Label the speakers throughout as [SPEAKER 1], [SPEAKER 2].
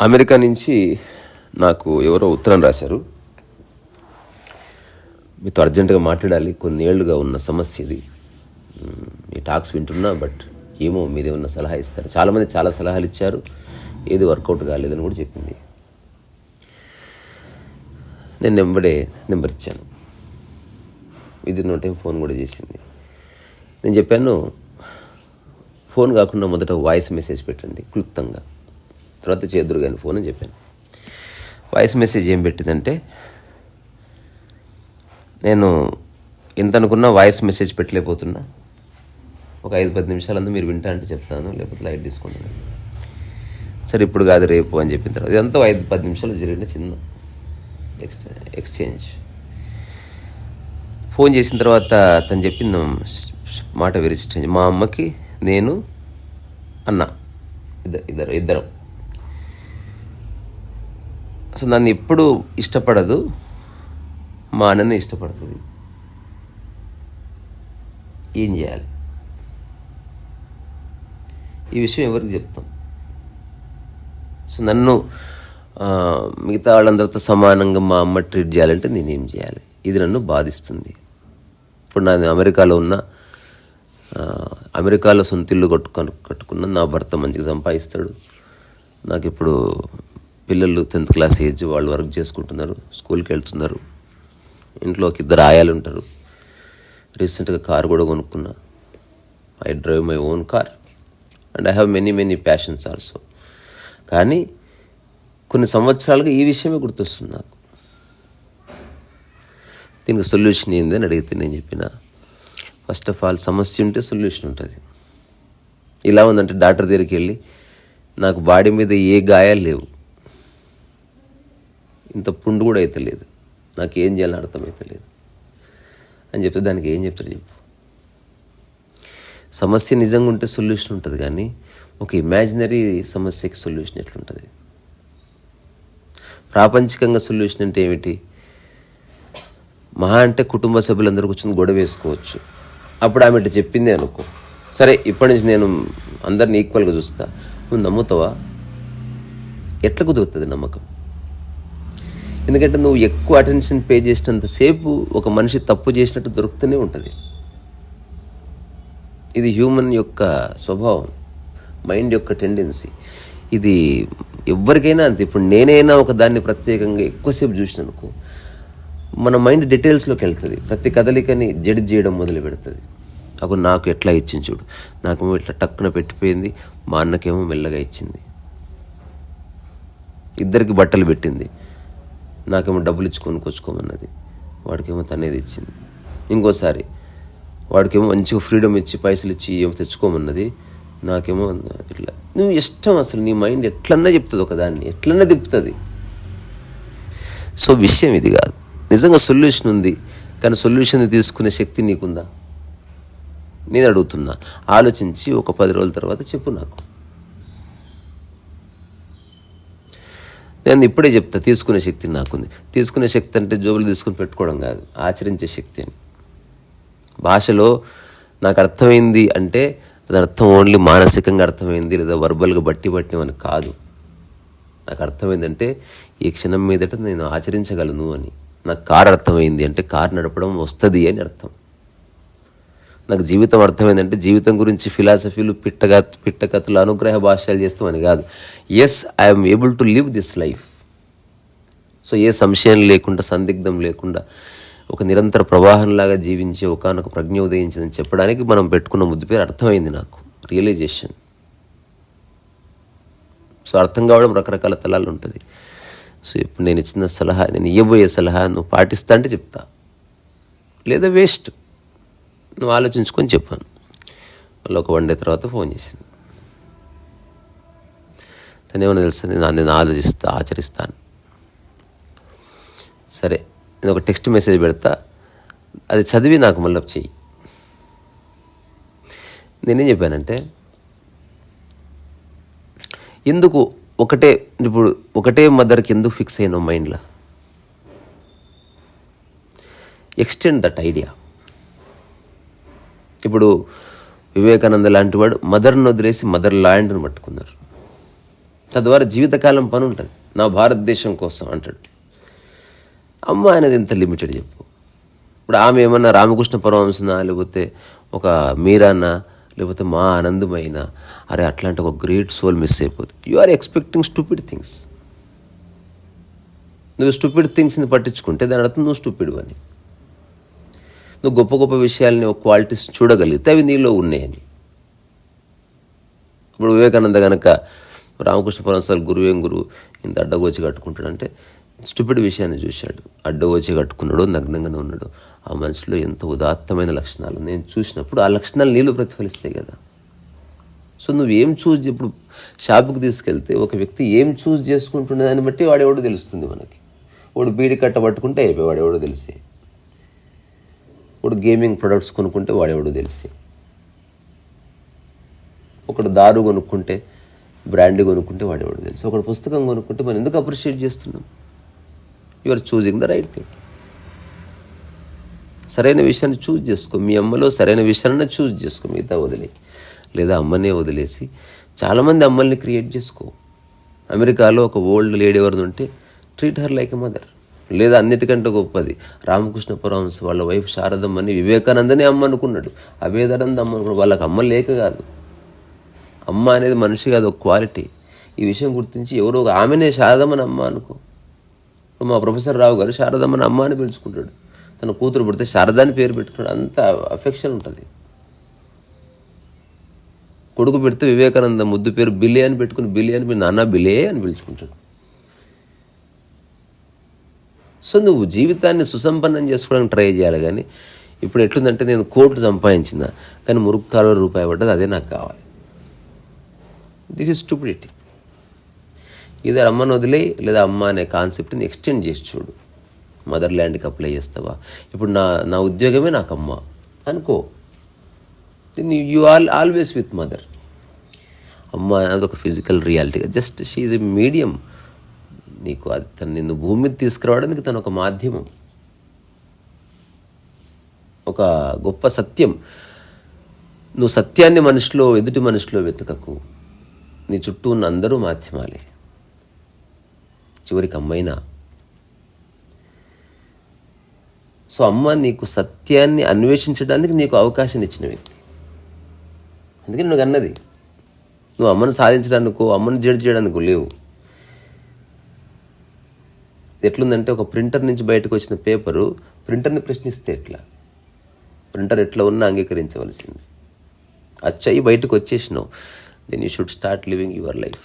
[SPEAKER 1] America నుంచి నాకు ఎవరో ఉత్తరం రాశారు. మీతో అర్జెంటుగా మాట్లాడాలి కొన్ని ఏళ్ళుగా ఉన్న సమస్య ఇది. మీ టాక్స్ వింటున్నా బట్ ఏమో మీరేమన్నా సలహా ఇస్తారు. చాలామంది చాలా సలహాలు ఇచ్చారు ఏది వర్కౌట్ కాలేదని కూడా చెప్పింది. నేను నెంబడే నెంబర్ ఇచ్చాను. ఇది టైం ఫోన్ కూడా చేసింది. నేను చెప్పాను ఫోన్ కాకుండా మొదట వాయిస్ మెసేజ్ పెట్టండి క్లుప్తంగా. తర్వాత చేదురు కానీ ఫోన్ అని చెప్పాను. వాయిస్ మెసేజ్ ఏం పెట్టిందంటే నేను ఇంత అనుకున్నా వాయిస్ మెసేజ్ పెట్టలేకపోతున్నా. ఒక ఐదు పది నిమిషాలంతా మీరు వింటా అంటే చెప్తాను లేకపోతే లైట్ తీసుకుంటాను సరే ఇప్పుడు కాదు రేపు అని చెప్పిన తర్వాత. ఇదంతా ఐదు పది నిమిషాలు జరిగిన చిన్న ఎక్స్ ఎక్స్చేంజ్. ఫోన్ చేసిన తర్వాత తను చెప్పిన మాట వెరీ మా అమ్మకి నేను అన్న ఇద్దరు ఇద్దరు ఇద్దరం. అసలు నన్ను ఎప్పుడు ఇష్టపడదు మా అన్నని ఇష్టపడుతుంది. ఏం చేయాలి? ఈ విషయం ఎవరికి చెప్తాం? సో నన్ను మిగతా వాళ్ళందరితో సమానంగా మా అమ్మ ట్రీట్ చేయాలంటే నేనేం చేయాలి? ఇది నన్ను బాధిస్తుంది. ఇప్పుడు నేను అమెరికాలో ఉన్న అమెరికాలో సొంత ఇల్లు కట్టుకొని కట్టుకున్న నా భర్త మంచిగా సంపాదిస్తాడు. నాకు ఇప్పుడు పిల్లలు టెన్త్ క్లాస్ ఏజ్ వాళ్ళు వర్క్ చేసుకుంటున్నారు స్కూల్కి వెళ్తున్నారు. ఇంట్లో ఒక ఇద్దరు ఆయాలు ఉంటారు. రీసెంట్గా కార్ కూడా కొనుక్కున్నా. I drive my own car. And I have many many passions also. కానీ కొన్ని సంవత్సరాలుగా ఈ విషయమే గుర్తొస్తుంది నాకు. దీనికి సొల్యూషన్ ఏంది అని అడిగితే నేను చెప్పిన ఫస్ట్ ఆఫ్ ఆల్ సమస్య ఉంటే సొల్యూషన్ ఉంటుంది. ఇలా ఉందంటే డాక్టర్ దగ్గరికి వెళ్ళి నాకు బాడీ మీద ఏ గాయాలు లేవు. ఇంత పుండు కూడా అయితే లేదు. నాకు ఏం చేయాలని అర్థమైతే లేదు. అని చెప్తే దానికి ఏం చెప్తారు చెప్పు. సమస్య నిజంగా ఉంటే సొల్యూషన్ ఉంటుంది కానీ ఒక ఇమాజినరీ సమస్యకి సొల్యూషన్ ఎట్లుంటుంది? ప్రాపంచికంగా సొల్యూషన్ అంటే ఏమిటి? మహా అంటే కుటుంబ సభ్యులందరూ కూర్చొని గొడవ వేసుకోవచ్చు. అప్పుడు ఆమె ఇట్లా చెప్పింది అనుకో. సరే ఇప్పటి నుంచి నేను అందరిని ఈక్వల్గా చూస్తా. నువ్వు నమ్ముతావా? ఎట్లా కుదురుతుంది నమ్మకం? ఎందుకంటే నువ్వు ఎక్కువ అటెన్షన్ పే చేసినంతసేపు ఒక మనిషి తప్పు చేసినట్టు దొరుకుతూనే ఉంటుంది. ఇది హ్యూమన్ యొక్క స్వభావం మైండ్ యొక్క టెండెన్సీ ఇది ఎవరికైనా అంతే. ఇప్పుడు నేనైనా ఒక దాన్ని ప్రత్యేకంగా ఎక్కువసేపు చూసిన అనుకో మన మైండ్ డీటెయిల్స్లోకి వెళ్తుంది. ప్రతి కదలికని జడ్జ్ చేయడం మొదలు పెడుతుంది. అకు నాకు ఎట్లా ఇచ్చింది చూడు. నాకేమో ఇట్లా టక్కున పెట్టిపోయింది. మా అన్నకేమో మెల్లగా ఇచ్చింది. ఇద్దరికి బట్టలు పెట్టింది. నాకేమో డబ్బులు ఇచ్చి కొనుక్కొచ్చుకోమన్నది. వాడికేమో తనేది ఇచ్చింది. ఇంకోసారి వాడికేమో మంచిగా ఫ్రీడమ్ ఇచ్చి పైసలు ఇచ్చి ఏమో తెచ్చుకోమన్నది. నాకేమో ఇట్లా నువ్వు ఇష్టం అసలు నీ మైండ్ ఎట్లన్నా చెప్తుంది ఒకదాన్ని. ఎట్లన్నా తిప్పుతుంది. సో విషయం ఇది కాదు. నిజంగా సొల్యూషన్ ఉంది. కానీ సొల్యూషన్ తీసుకునే శక్తి నీకుందా? నేను అడుగుతున్నా. ఆలోచించి ఒక పది రోజుల తర్వాత చెప్పు నాకు. నేను ఇప్పుడే చెప్తా తీసుకునే శక్తి నాకుంది. తీసుకునే శక్తి అంటే జోబులు తీసుకుని పెట్టుకోవడం కాదు. ఆచరించే శక్తి అని భాషలో నాకు అర్థమైంది అంటే అది అర్థం ఓన్లీ మానసికంగా అర్థమైంది లేదా వర్బల్గా బట్టి పట్టినవని కాదు. నాకు అర్థమైందంటే ఈ క్షణం మీదట నేను ఆచరించగలను అని. నాకు కారు అర్థమైంది అంటే కారు నడపడం వస్తుంది అని అర్థం. నాకు జీవితం అర్థమైందంటే జీవితం గురించి ఫిలాసఫీలు పిట్టగా పిట్టకథలు అనుగ్రహ భాష్యాలు చేస్తామని కాదు. Yes I'm able to live this life so ఏ సంశయం లేకుండా సందిగ్ధం లేకుండా ఒక నిరంతర ప్రవాహంలాగా జీవించే ఒకనొక ప్రజ్ఞ ఉదయించిందని చెప్పడానికి మనం పెట్టుకున్న ముద్దు పేరు అర్థమైంది నాకు. రియలైజేషన్ సో అర్థం కావడం రకరకాల తలాలు ఉంటుంది. సో ఇప్పుడు నేను ఇచ్చిన సలహా నేను ఇవ్వబోయే సలహా నువ్వు పాటిస్తా అంటే చెప్తా. లేదా వేస్ట్. నువ్వు ఆలోచించుకొని చెప్పాను. మళ్ళీ ఒక వన్ డే తర్వాత ఫోన్ చేసింది. తను తెలుస్తుంది? నా నేను ఆలోచిస్తా ఆచరిస్తాను. సరే నేను ఒక టెక్స్ట్ మెసేజ్ పెడతా. అది చదివి నాకు మళ్ళీ చెయ్యి. నేనేం చెప్పానంటే ఎందుకు ఒకటే ఇప్పుడు ఒకటే మదర్కి ఎందుకు ఫిక్స్ అయినావు మైండ్లో ఎక్స్టెండ్ దట్ ఐడియా ఇప్పుడు వివేకానంద లాంటి వాడు మదర్ను వదిలేసి మదర్ ల్యాండ్ను పట్టుకున్నారు. తద్వారా జీవితకాలం పని ఉంటుంది నా భారతదేశం కోసం అంటాడు. అమ్మ అనేది ఎంత లిమిటెడ్ చెప్పు. ఇప్పుడు ఆమె ఏమన్నా రామకృష్ణ పరమహంసనా లేకపోతే ఒక మీరానా లేకపోతే మా ఆనందమైన అరే అట్లాంటి ఒక గ్రేట్ సోల్ మిస్ అయిపోతుంది you are expecting stupid things నువ్వు స్టూపిడ్ థింగ్స్ని పట్టించుకుంటే దాని అర్థం నువ్వు స్టూపిడ్ అని. నువ్వు గొప్ప గొప్ప విషయాల్ని ఒక క్వాలిటీస్ చూడగలిగితే అవి నీలో ఉన్నాయని. ఇప్పుడు వివేకానంద కనుక రామకృష్ణ పరమసాలు గురువేం గురువు ఇంత అడ్డగోచి కట్టుకుంటాడంటే స్టూపిడ్ విషయాన్ని చూశాడు. అడ్డగోచి కట్టుకున్నాడు నగ్నంగానే ఉన్నాడు. ఆ మనిషిలో ఎంత ఉదాత్తమైన లక్షణాలు. నేను చూసినప్పుడు ఆ లక్షణాలు నీళ్ళు ప్రతిఫలిస్తాయి కదా. సో నువ్వు ఏం చూస్ ఇప్పుడు షాపుకి తీసుకెళ్తే ఒక వ్యక్తి ఏం చూస్ చేసుకుంటున్న దాన్ని బట్టి వాడెవడో తెలుస్తుంది మనకి. వాడు బీడి కట్ట పట్టుకుంటే అయిపోయి వాడెవడో తెలిసి. వాడు గేమింగ్ ప్రొడక్ట్స్ కొనుక్కుంటే వాడెవడో తెలిసి. ఒకడు దారు కొనుక్కుంటే బ్రాండ్ కొనుక్కుంటే వాడేవాడు తెలుసు. ఒకడు పుస్తకం కొనుక్కుంటే మనం ఎందుకు అప్రిషియేట్ చేస్తున్నాం? You are choosing the right thing సరైన విషయాన్ని చూజ్ చేసుకో. మీ అమ్మలో సరైన విషయాన్ని చూజ్ చేసుకో. మిగతా వదిలే. లేదా అమ్మనే వదిలేసి చాలామంది అమ్మల్ని క్రియేట్ చేసుకో. అమెరికాలో ఒక ఓల్డ్ లేడీ ఎవరిని ఉంటే treat her like a mother. లేదా అన్నిటికంటే గొప్పది రామకృష్ణ పరమహంస వాళ్ళ వైఫ్ శారదమ్మని వివేకానందనే అమ్మ అనుకున్నాడు. అభేదానంద అమ్మ అనుకున్నాడు. వాళ్ళకి అమ్మ లేక కాదు. అమ్మ అనేది మనిషి కాదు ఒక క్వాలిటీ. ఈ విషయం గుర్తించి ఎవరో ఒక ఆమెనే శారదమ్మని అమ్మ అనుకో. మా ప్రొఫెసర్ రావు గారు శారదమ్మని అమ్మ అని పిలుచుకుంటాడు. తన కూతురు పుడితే శారద అని పేరు పెట్టుకున్నాడు. అంత అఫెక్షన్ ఉంటుంది. కొడుకు పెడితే వివేకానంద ముద్దు పేరు బిల్లే అని పెట్టుకుని బిల్లే అని మీ నాన్న బిలే అని పిలుచుకుంటాడు. సో నువ్వు జీవితాన్ని సుసంపన్నం చేసుకోవడానికి ట్రై చేయాలి కానీ ఇప్పుడు ఎట్లుందంటే నేను కోట్లు సంపాదించిన కానీ మురుగు కాలువ రూపాయి పడ్డది అదే నాకు కావాలి. దిస్ ఇస్ స్టూపిడిటీ ఇది అమ్మను వదిలే లేదా అమ్మ అనే కాన్సెప్ట్ని ఎక్స్టెండ్ చేసి చూడు. మదర్ ల్యాండ్కి అప్లై చేస్తావా? ఇప్పుడు నా నా ఉద్యోగమే నాకు అమ్మ అనుకో. You all always with mother అమ్మ అదొక ఫిజికల్ రియాలిటీగా జస్ట్ షీఈ్ ఎ మీడియం నీకు అది తను నిన్ను భూమి మీద తీసుకురావడానికి తను ఒక మాధ్యమం. ఒక గొప్ప సత్యం. నువ్వు సత్యాన్ని మనిషిలో ఎదుటి మనిషిలో వెతకకు. నీ చుట్టూ ఉన్న అందరూ మాధ్యమాలే. చివరికి అమ్మైనా. సో అమ్మ నీకు సత్యాన్ని అన్వేషించడానికి నీకు అవకాశం ఇచ్చిన వ్యక్తి. అందుకే నువ్వు అన్నది. నువ్వు అమ్మను సాధించడానికో అమ్మను జడ్జ్ చేయడానికి లేవు. ఎట్లుందంటే ఒక ప్రింటర్ నుంచి బయటకు వచ్చిన పేపరు ప్రింటర్ని ప్రశ్నిస్తే ఎట్లా? ప్రింటర్ ఎట్లా ఉన్నా అంగీకరించవలసింది. అచ్చయి బయటకు వచ్చేసినావు. Then you should start living your life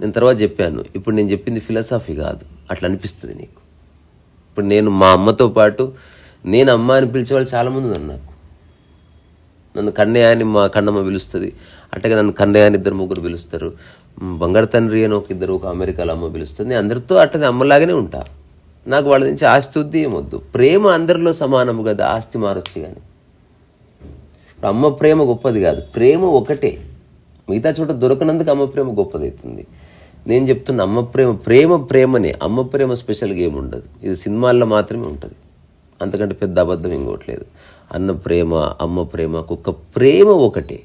[SPEAKER 1] నేను తర్వాత చెప్పాను ఇప్పుడు నేను చెప్పింది ఫిలాసఫీ కాదు. అట్లా అనిపిస్తుంది నీకు. ఇప్పుడు నేను మా అమ్మతో పాటు నేను అమ్మ అని పిలిచే వాళ్ళు చాలామంది ఉన్నారు నాకు. నన్ను కన్నయ్య అని మా కన్నమ్మ పిలుస్తుంది. అట్టగా నన్ను కన్నయ్య అని ఇద్దరు ముగ్గురు పిలుస్తారు. బంగారు తండ్రి అని ఒక ఇద్దరు ఒక అమెరికాలో అమ్మ పిలుస్తుంది. నేను అందరితో అట్టనే అమ్మలాగానే ఉంటా. నాకు వాళ్ళ నుంచి ఆస్తి వద్దు ఏమొద్దు ప్రేమ అందరిలో సమానము కదా ఆస్తి మారొచ్చు కానీ ఇప్పుడు అమ్మ ప్రేమ గొప్పది కాదు. ప్రేమ ఒకటే. మిగతా చోట దొరకనందుకు అమ్మ ప్రేమ గొప్పదవుతుంది నేను చెప్తున్న అమ్మ ప్రేమ ప్రేమ ప్రేమనే. అమ్మ ప్రేమ స్పెషల్గా ఏమి ఉండదు ఇది సినిమాల్లో మాత్రమే ఉంటుంది. అంతకంటే పెద్ద అబద్ధం ఇంకోట్లేదు అన్న ప్రేమ అమ్మ ప్రేమ కుక్క ప్రేమ ఒకటే.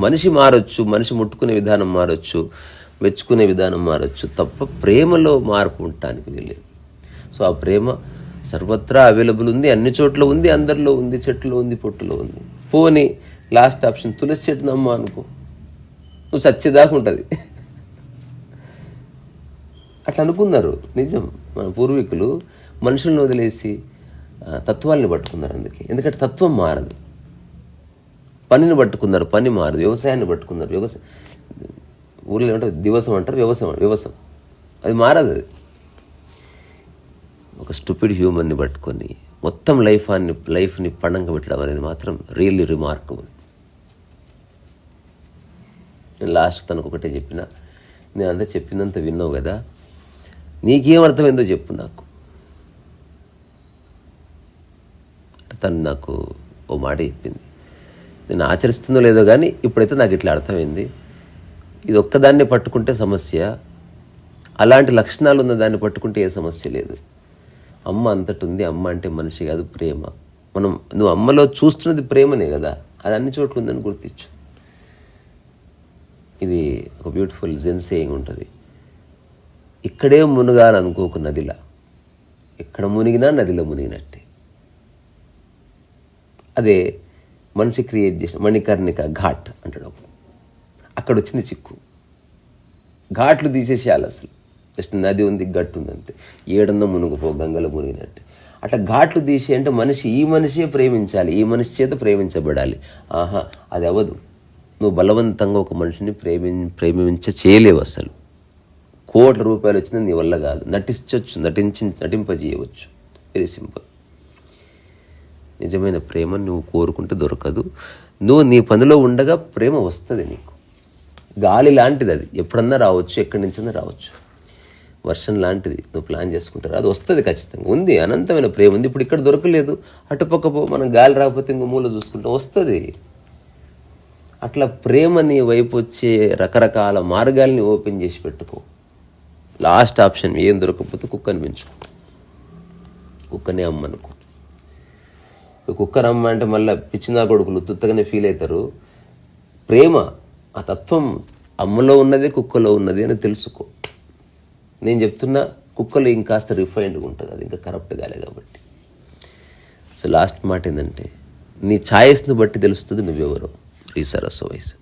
[SPEAKER 1] మనిషి మారొచ్చు మనిషి ముట్టుకునే విధానం మారొచ్చు మెచ్చుకునే విధానం మారొచ్చు తప్ప ప్రేమలో మార్పు ఉండటానికి వీలేదు సో ఆ ప్రేమ సర్వత్రా అవైలబుల్ ఉంది అన్ని చోట్ల ఉంది అందరిలో ఉంది చెట్టులో ఉంది పొట్టులో ఉంది. పోని లాస్ట్ ఆప్షన్ తులసి చెట్టు నమ్మ అనుకో. నువ్వు సచ్చేదాకా ఉంటుంది. అట్లా అనుకున్నారు. నిజం. మన పూర్వీకులు మనుషులను వదిలేసి తత్వాల్ని పట్టుకున్నారు అందుకే. ఎందుకంటే తత్వం మారదు. పనిని పట్టుకున్నారు పని మారదు. వ్యవసాయాన్ని పట్టుకున్నారు వ్యవసాయం ఊళ్ళో ఏమంటారు? దివసం అంటారు వ్యవసాయం వ్యవసాయం అది మారదు అది. ఒక స్టూపిడ్ హ్యూమన్ని పట్టుకొని మొత్తం లైఫ్ అన్ని లైఫ్ని పణంగా పెట్టడం అనేది మాత్రం రియల్లీ రిమార్కబుల్. నేను లాస్ట్ తనకు ఒకటే చెప్పిన. నేను అంతా చెప్పినంత విన్నావు కదా. నీకేం అర్థమైందో చెప్పు నాకు. తను నాకు ఓ మాట చెప్పింది. నేను ఆచరిస్తుందో లేదో కానీ ఇప్పుడైతే నాకు ఇట్లా అర్థమైంది. ఇది ఒక్కదాన్ని పట్టుకుంటే సమస్య అలాంటి లక్షణాలు ఉన్న దాన్ని పట్టుకుంటే ఏ సమస్య లేదు. అమ్మ అంతటి ఉంది అమ్మ అంటే మనిషి కాదు ప్రేమ. మనం నువ్వు అమ్మలో చూస్తున్నది ప్రేమనే కదా అది అన్ని చోట్ల ఉందని గుర్తించు. ఇది ఒక బ్యూటిఫుల్ జెన్సేయింగ్ ఉంటుంది. ఇక్కడే మునుగాలనుకోకు నదిలా. ఎక్కడ మునిగినా నదిలో మునిగినట్టే. అదే మనిషి క్రియేట్ చేసిన మణికర్ణిక ఘాట్ అంటాడు అక్కడ వచ్చింది చిక్కు. ఘాట్లు తీసేసేయాలి అసలు. జస్ట్ నది ఉంది గట్టు ఉంది అంతే. ఏడన్నా మునుగుపో గంగలో మునిగినట్టు. అట్లా ఘాట్లు తీసే అంటే మనిషి ఈ మనిషే ప్రేమించాలి ఈ మనిషి చేత ప్రేమించబడాలి. ఆహా అది అవ్వదు. నువ్వు బలవంతంగా ఒక మనిషిని ప్రేమి ప్రేమించ చేయలేవు అసలు. కోట్ల రూపాయలు వచ్చినా నీ వల్ల కాదు. నటించవచ్చు నటించి నటింపజేయవచ్చు. వెరీ సింపుల్ నిజమైన ప్రేమ నువ్వు కోరుకుంటే దొరకదు. నువ్వు నీ పనిలో ఉండగా ప్రేమ వస్తుంది నీకు. గాలి లాంటిది అది. ఎప్పుడన్నా రావచ్చు ఎక్కడి నుంచైనా రావచ్చు. వర్షం లాంటిది. నువ్వు ప్లాన్ చేసుకుంటారు. అది వస్తుంది ఖచ్చితంగా. ఉంది అనంతమైన ప్రేమ ఉంది. ఇప్పుడు ఇక్కడ దొరకలేదు. అటుపక్క పో మనం గాలి రాకపోతే ఇంకో మూల చూసుకుంటాం. వస్తుంది. అట్లా ప్రేమ నీ వైపు వచ్చే రకరకాల మార్గాల్ని ఓపెన్ చేసి పెట్టుకో. లాస్ట్ ఆప్షన్ ఏం దొరకకపోతే కుక్కని పెంచుకో. కుక్కనే అమ్మనుకో కుక్కర్ అమ్మ అంటే మళ్ళీ పిచ్చినా కొడుకులు తుత్తగానే ఫీల్ అవుతారు. ప్రేమ ఆ తత్వం అమ్మలో ఉన్నది కుక్కలో ఉన్నది అని తెలుసుకో. నేను చెప్తున్నా కుక్కలో ఇంకాస్త రిఫైన్డ్గా ఉంటుంది అది ఇంకా కరప్ట్ కాలే కాబట్టి. సో లాస్ట్ మాట ఏంటంటే నీ ఛాయస్ని బట్టి తెలుస్తుంది నువ్వెవరో ఈ సరస్సు వయసు.